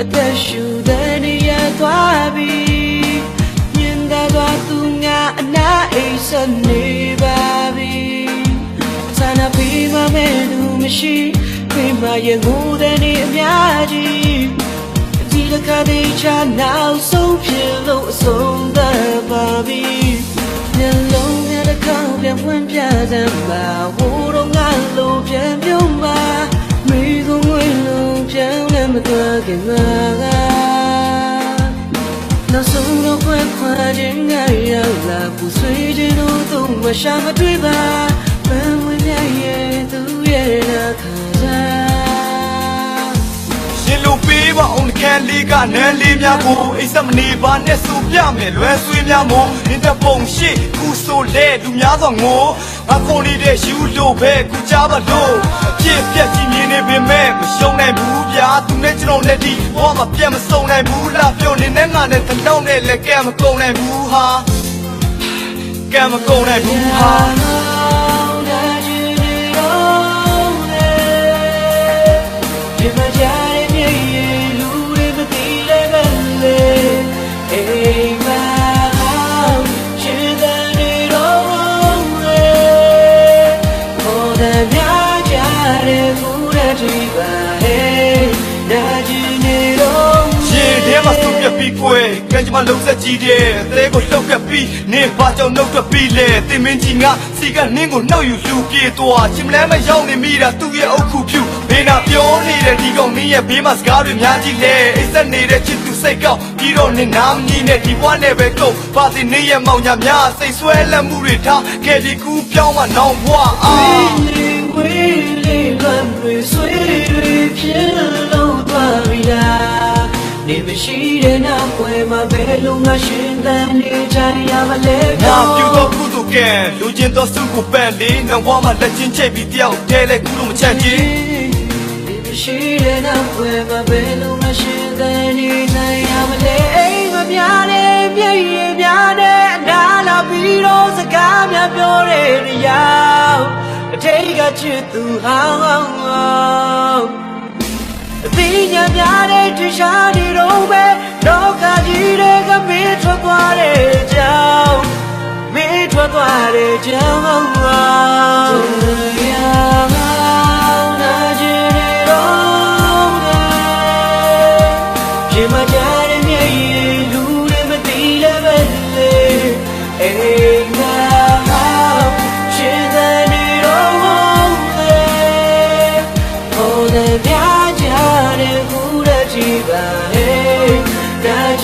အသက်ရှူတဲ့နေရာသွားပြီမြင်သာသွားသူငါအနာအိမ်ဆက်နေပါပြီဆန္ဒပေးမမဲ့သူမရှိပြေမရဲ့ငိုတဲ့နေအများကြီးဒီတစ်ခါတည်းချနောက်ဆုံးဖြစ်လို့အဆုံးသတ်ပါပြီမျက်လုံးနဲ့တစ်ခါပြန်ဖွင့်ပြစမ်းပါ သွားခင်မှာနောက်ဆုံးတော့ခွဲခွာခြင်းငါရောက်လာပူဆွေးခြင်းတို့တော့မရှာမတွေ့ပါမဝင်ရရဲ့သူရဲ့နာခံစားရှင်လူပေးပါအောင်ခန်းလေးကနန်းလေးများကိုအိတ်ဆက်မနေပါနဲ့ဆိုပြမယ်လွယ်ဆွေးများမို့နင်တပုံရှိခုဆိုလေလူများသောငိုငါခုန်နေတဲ့ယူလို့ပဲခုချပါလို့အပြစ် ရှုံးနိုင်ဘူးဗျာသူနဲ့ကျွန်တော်နဲ့ဒီဘဝမှာပြတ်မစုံနိုင်ဘူးလားပြောနေနဲ့ငါနဲ့တလုံးနဲ့လက်ကဲမကုန်နိုင်ဘူးဟာကဲမကုန်နိုင်ဘူးဟာ ရှင်ထဲမှာစုပ်ပြက်ပြီးကွယ်ကံကြမ္မာလုံးဆက်ကြီးတဲ့အသေးကိုလှုပ်ပြက်ပြီးနင်းဘာကြောင့်နှုတ်ထွက်ပြီးလဲတင်မင်းကြီးငါစီကနင်းကိုနှောက်ယူလူပြေသွားချင်မလဲမရောက်နေမိတာသူ့ရဲ့အုတ်ခုဖြူဘေးနာပြောနေတဲ့ဒီကောင်မင်းရဲ့ဘေးမှာစကားတွေများကြီးလဲအိတ်ဆက်နေတဲ့ချစ်သူစိတ်ကောက်ပြီးတော့နင်းနာမကြီးနဲ့ဒီဘွားနဲ့ပဲကုန်ပါစီနေရဲ့မောင်ညာများစိတ်ဆွဲလက်မှုတွေထားခဲ့ဒီကူပြောင်းမှနောင်ဘွားအာ နေမရှိတဲ့နောက်ွယ်မှာဘယ်လိုငါရှင်သန်နေကြရမလဲငါပြုတော့ကုသိုလ်ကံလူချင်းတော့စုကိုပန့်လေးနောက်ဘဝမှာလက်ချင်းချိတ်ပြီးတယောက်တည်းလဲကုလို့မချမ်းကြီးနေမရှိတဲ့နောက်ွယ်မှာ အထိတ်ကချစ်သူဟောင်းဟောင်းဟောင်းအပင်ညာများတဲ့ထရှားနေတော့ပဲလောကကြီးတွေကမင်းထွက်သွားတဲ့ကြောင်မင်းထွက်သွားတဲ့ကြောင်ရာနာကျင်နေတော့ဒီမှာကြ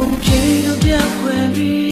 ပုံချီတို့ပြောက်ွယ်ပြီး